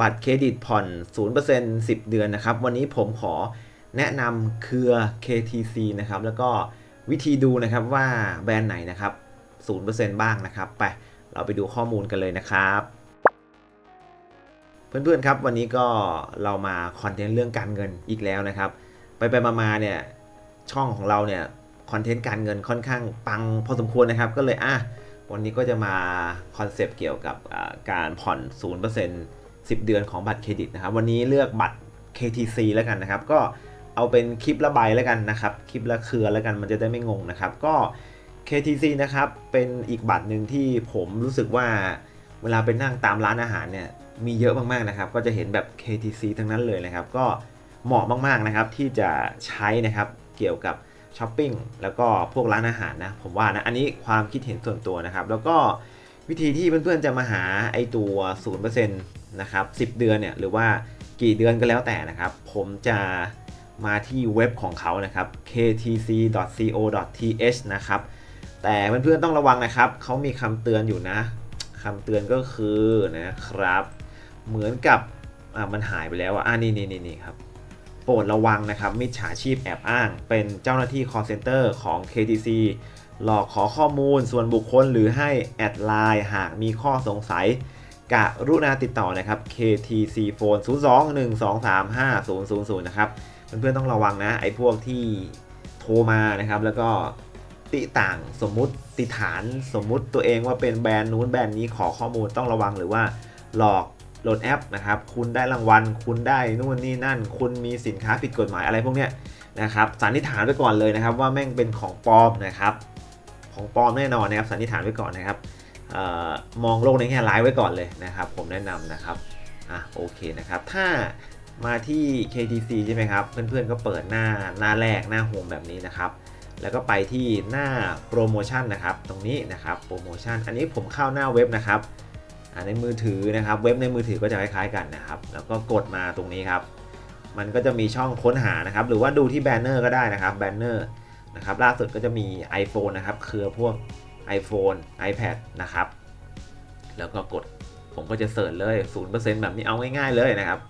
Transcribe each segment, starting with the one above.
บัตรเครดิตผ่อน 0% 10 เดือนนะครับ วันนี้ผมขอแนะนำเครือ KTC นะครับ แล้วก็วิธีดูนะครับว่าแบรนด์ไหนนะครับ 0%บ้างนะครับ ไป เราไปดูข้อมูลกันเลยนะครับ เพื่อนๆครับ วันนี้ก็เรามาคอนเทนต์เรื่องการเงินอีกแล้วนะครับ ไปไปมาๆเนี่ยช่องของเราเนี่ยคอนเทนต์การเงินค่อนข้างปังพอสมควรนะครับ ก็เลยอะวันนี้ก็จะมาคอนเซปต์เกี่ยวกับการผ่อน 0% 10 เดือนของบัตรเครดิตนะครับ วันนี้เลือกบัตร KTC แล้วกันนะครับ ก็เอาเป็นคลิปละใบแล้วกันนะครับ คลิปละเครือแล้วกันมันจะได้ไม่งงนะครับ ก็ KTC นะครับเป็นอีกบัตรหนึ่งที่ผมรู้สึกว่าเวลาไปนั่งตามร้านอาหารเนี่ยมีเยอะมากๆนะครับ ก็จะเห็นแบบ KTC ทั้งนั้นเลยนะครับ ก็เหมาะมากๆนะครับที่จะใช้นะครับเกี่ยวกับช้อปปิ้งแล้วก็พวกร้านอาหารนะผมว่านะอันนี้ความคิดเห็นส่วนตัวนะครับ แล้วก็ วิธีที่เพื่อนๆจะมาหาไอตัว 0%นะครับ10 เดือนเนี่ยหรือว่ากี่เดือนก็แล้วแต่นะครับ ผมจะมาที่เว็บของเขานะครับ ktc.co.th นะครับแต่เพื่อนๆต้องระวังนะครับเขามีคำเตือนอยู่นะคำเตือนก็คือนะครับ เหมือนกับมันหายไปแล้วอะอ่านี่นี่นี่นี่ครับโปรดระวังนะครับมิจฉาชีพแอบอ้าง เป็นเจ้าหน้าที่ call center ของ KTC หลอกขอข้อมูลส่วนบุคคลหรือให้แอดไลน์หากมีข้อสงสัยกรุณาติดต่อนะครับ KTC Phone 02-123-5000 นะครับเพื่อนๆต้องระวังนะไอ้พวกที่โทรมานะครับแล้วก็ติต่างสมมุติติฐานสมมุติตัวเองว่าเป็นแบรนด์นู้นแบรนด์นี้ขอข้อมูลต้องระวังหรือว่าหลอกโหลดแอปนะครับคุณได้รางวัล คุณได้นู่นนี่นั่น คุณมีสินค้าผิดกฎหมายอะไรพวกเนี้ยนะครับสันนิษฐานไว้ก่อนเลยนะครับว่าแม่งเป็นของปลอมนะครับ ของปลอมแน่นอนนะครับสันนิษฐานไว้ก่อนนะครับออมองโลกในแง่ร้ายไว้ก่อนเลยนะครับ ผมแนะนำนะครับอะโอเคนะครับ ถ้ามาที่ KTC ใช่ไหมครับ เพื่อนๆก็เปิดหน้าหน้าแรกหน้าโฮมแบบนี้นะครับแล้วก็ไปที่หน้าโปรโมชั่นนะครับ ตรงนี้นะครับโปรโมชั่นอันนี้ผมเข้าหน้าเว็บนะครับในมือถือนะครับ เว็บในมือถือก็จะคล้ายๆกันนะครับ แล้วก็กดมาตรงนี้ครับ มันก็จะมีช่องค้นหานะครับ หรือว่าดูที่แบนเนอร์ก็ได้นะครับแบนเนอร์ นะครับล่าสุดก็จะมี iPhone นะครับเครือพวก iPhone iPad นะครับ แล้วก็กดผมก็จะเสิร์ชเลย 0%แบบนี้เอาง่ายๆเลยนะครับ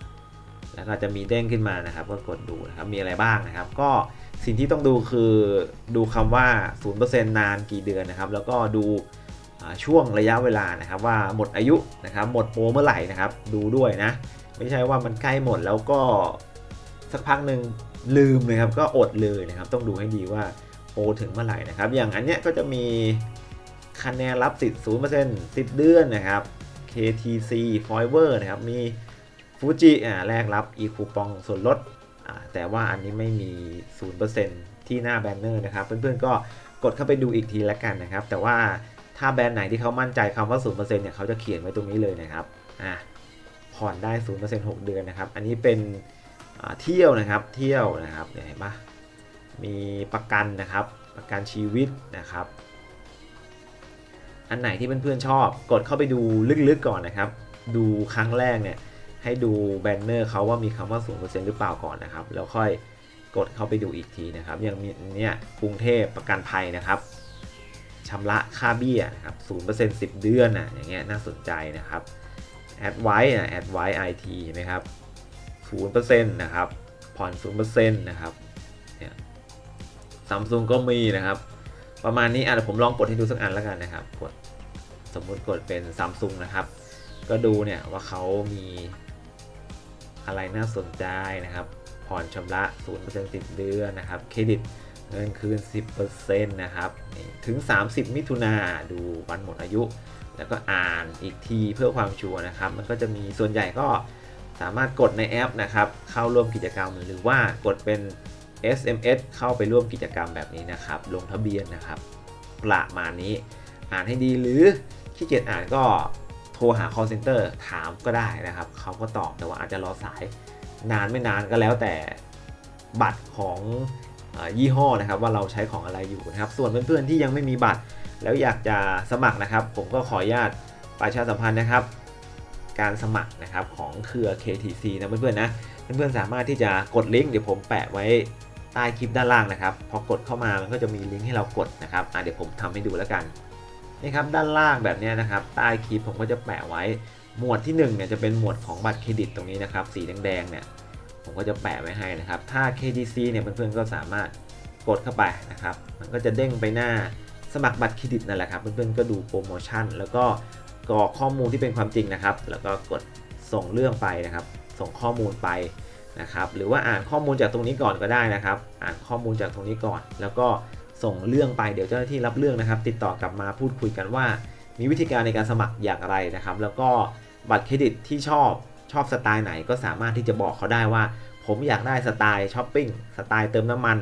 แล้วก็จะมีเด้งขึ้นมานะครับ ก็กดดูนะครับ มีอะไรบ้างนะครับ ก็สิ่งที่ต้องดูคือดูคำว่า 0%นานกี่เดือนนะครับ แล้วก็ดูช่วงระยะเวลานะครับว่าหมดอายุนะครับ หมดโปรเมื่อไหร่นะครับ ดูด้วยนะ ไม่ใช่ว่ามันใกล้หมดแล้วก็สักพักหนึ่ง ลืมเลยครับก็อดเลยนะครับ ต้องดูให้ดีว่าโปรถึงเมื่อไหร่นะครับ อย่างอันเนี้ยก็จะมีคะแนนรับสิทธิ์0% 10เซ็นต์สิบเดือนนะครับ KTC Forever นะครับมีฟูจิอ่าแลกรับอีคูปองส่วนลดอ่าแต่ว่าอันนี้ไม่มี0%ที่หน้าแบนเนอร์นะครับ เพื่อนๆก็กดเข้าไปดูอีกทีละกันนะครับ แต่ว่าถ้าแบรนด์ไหนที่เขามั่นใจคำว่า 0%เนี่ยเขาจะเขียนไว้ตรงนี้เลยนะครับ อ่าผ่อนได้ 0% 6 เดือนนะครับ อันนี้เป็น เที่ยวนะครับเที่ยวนะครับเนี่ยเห็นปะมีประกันนะครับประกันชีวิตนะครับ อันไหนที่เพื่อนๆชอบกดเข้าไปดูลึกๆก่อนนะครับ ดูครั้งแรกเนี่ยให้ดูแบนเนอร์เขาว่ามีคำว่า0%หรือเปล่าก่อนนะครับ แล้วค่อยกดเข้าไปดูอีกทีนะครับ อย่างมีเนี่ยกรุงเทพประกันภัยนะครับชำระค่าเบี้ยนะครับ0% 10เปอร์เซ็นสิบเดือนนะอย่างเงี้ยน่าสนใจนะครับแอดไว้นะแอดไว้ไอทีนไหมครับ 0%นะครับ ผ่อน 0%นะครับเนี่ยซัมซุงก็มีนะครับ ประมาณนี้อะผมลองกดให้ดูสักอันแล้วกันนะครับ กดสมมุติกดเป็นซัมซุงนะครับ ก็ดูเนี่ยว่าเขามีอะไรน่าสนใจนะครับ ผ่อนชำระ 0% 10 เดือนนะครับ เครดิตเงินคืน 10%นะครับ ถึง 30 มิถุนาดูวันหมดอายุ แล้วก็อ่านอีกทีเพื่อความชัวร์นะครับ มันก็จะมีส่วนใหญ่ก็ สามารถกดในแอปนะครับเข้าร่วมกิจกรรมหรือว่ากดเป็น SMS เข้าไปร่วมกิจกรรมแบบนี้นะครับ ลงทะเบียนนะครับประมาณนี้อ่านให้ดีหรือขี้เกียจอ่านก็โทรหา call center ถามก็ได้นะครับเขาก็ตอบแต่ว่าอาจจะรอสายนานไม่นานก็แล้วแต่บัตรของอยี่ห้อนะครับ ว่าเราใช้ของอะไรอยู่นะครับ ส่วนเพื่อนๆที่ยังไม่มีบัตร แล้วอยากจะสมัครนะครับ ผมก็ขออนุญาตประชาสัมพันธ์นะครับ การสมัครนะครับของเครือ KTC นะเพื่อนๆนะเพื่อนๆสามารถที่จะกดลิงก์เดี๋ยวผมแปะไว้ใต้คลิปด้านล่างนะครับ พอกดเข้ามามันก็จะมีลิงก์ให้เรากดนะครับอะเดี๋ยวผมทำให้ดูแล้วกันนี่ครับด้านล่างแบบนี้นะครับใต้คลิปผมก็จะแปะไว้หมวดที่1เนี่ยจะเป็นหมวดของบัตรเครดิตตรงนี้นะครับสีแดงๆเนี่ยผมก็จะแปะไว้ให้นะครับถ้า KDC เนี่ยเพื่อนๆก็สามารถกดเข้าไปนะครับ มันก็จะเด้งไปหน้าสมัครบัตรเครดิตนั่นแหละครับเพื่อนๆก็ดูโปรโมชั่น แล้วก็ กรอกข้อมูลที่เป็นความจริงนะครับ แล้วก็กดส่งเรื่องไปนะครับ ส่งข้อมูลไปนะครับ หรือว่าอ่านข้อมูลจากตรงนี้ก่อนก็ได้นะครับ อ่านข้อมูลจากตรงนี้ก่อน แล้วก็ส่งเรื่องไปเดี๋ยวเจ้าหน้าที่รับเรื่องนะครับ ติดต่อกลับมาพูดคุยกันว่า มีวิธีการในการสมัครอย่างไรนะครับ แล้วก็บัตรเครดิตที่ชอบชอบสไตล์ไหนก็สามารถที่จะบอกเขาได้ว่า ผมอยากได้สไตล์ช้อปปิ้งสไตล์เติมน้ำมัน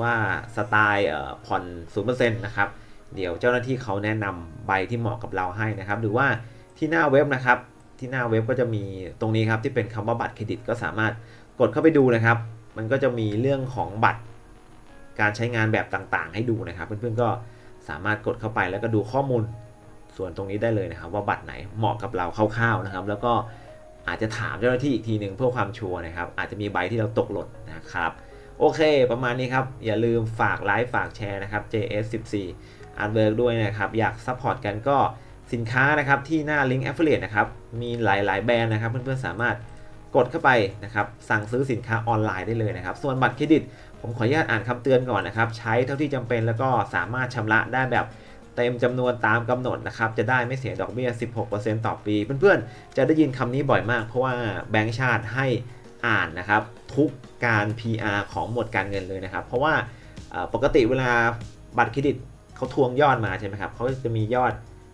ว่าสไตล์ผ่อนศูนเปอ่อผ่อน0%นะครับ เดี๋ยวเจ้าหน้าที่เขาแนะนำใบที่เหมาะกับเราให้นะครับ หรือว่าที่หน้าเว็บนะครับ ที่หน้าเว็บก็จะมีตรงนี้ครับที่เป็นคำว่าบัตรเครดิตก็สามารถกดเข้าไปดูนะครับ มันก็จะมีเรื่องของบัตร การใช้งานแบบต่างๆ ให้ดูนะครับ เพื่อนๆก็สามารถกดเข้าไปแล้วก็ดูข้อมูลส่วนตรงนี้ได้เลยนะครับ ว่าบัตรไหนเหมาะกับเราคร่าวๆนะครับ แล้วก็อาจจะถามเจ้าหน้าที่อีกทีหนึ่งเพื่อความชัวร์นะครับ อาจจะมีใบที่เราตกหล่นนะครับ โอเค ประมาณนี้ครับ อย่าลืมฝากไลค์ฝากแชร์นะครับ JS14 อาร์ตเวิร์กด้วยนะครับ อยากซัพพอร์ตกันก็สินค้านะครับที่หน้าลิงก์ Affiliate นะครับ มีหลายๆ แบรนด์นะครับ เพื่อนๆ สามารถกดเข้าไปนะครับ สั่งซื้อสินค้าออนไลน์ได้เลยนะครับ ส่วนบัตรเครดิต ผมขออนุญาตอ่านคำเตือนก่อนนะครับ ใช้เท่าที่จำเป็นแล้วก็สามารถชำระได้แบบเต็มจำนวนตามกำหนดนะครับ จะได้ไม่เสียดอกเบี้ย 16%ต่อปี เพื่อนๆ จะได้ยินคำนี้บ่อยมาก เพราะว่าแบงก์ชาติให้อ่านนะครับ ทุกการ PR ของหมวดการเงินเลยนะครับ เพราะว่าปกติเวลาบัตรเครดิต เขาทวงยอดมาใช่ไหมครับเขาจะมียอด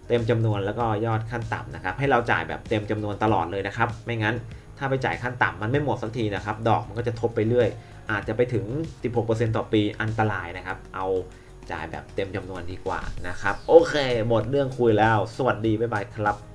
เต็มจำนวนแล้วก็ยอดขั้นต่ำนะครับ ให้เราจ่ายแบบเต็มจำนวนตลอดเลยนะครับ ไม่งั้นถ้าไปจ่ายขั้นต่ำมันไม่หมดสักทีนะครับ ดอกมันก็จะทบไปเรื่อย อาจจะไปถึง 16%ต่อปีอันตรายนะครับ เอาจ่ายแบบเต็มจำนวนดีกว่านะครับ โอเค หมดเรื่องคุยแล้ว สวัสดี บ๊ายบายครับ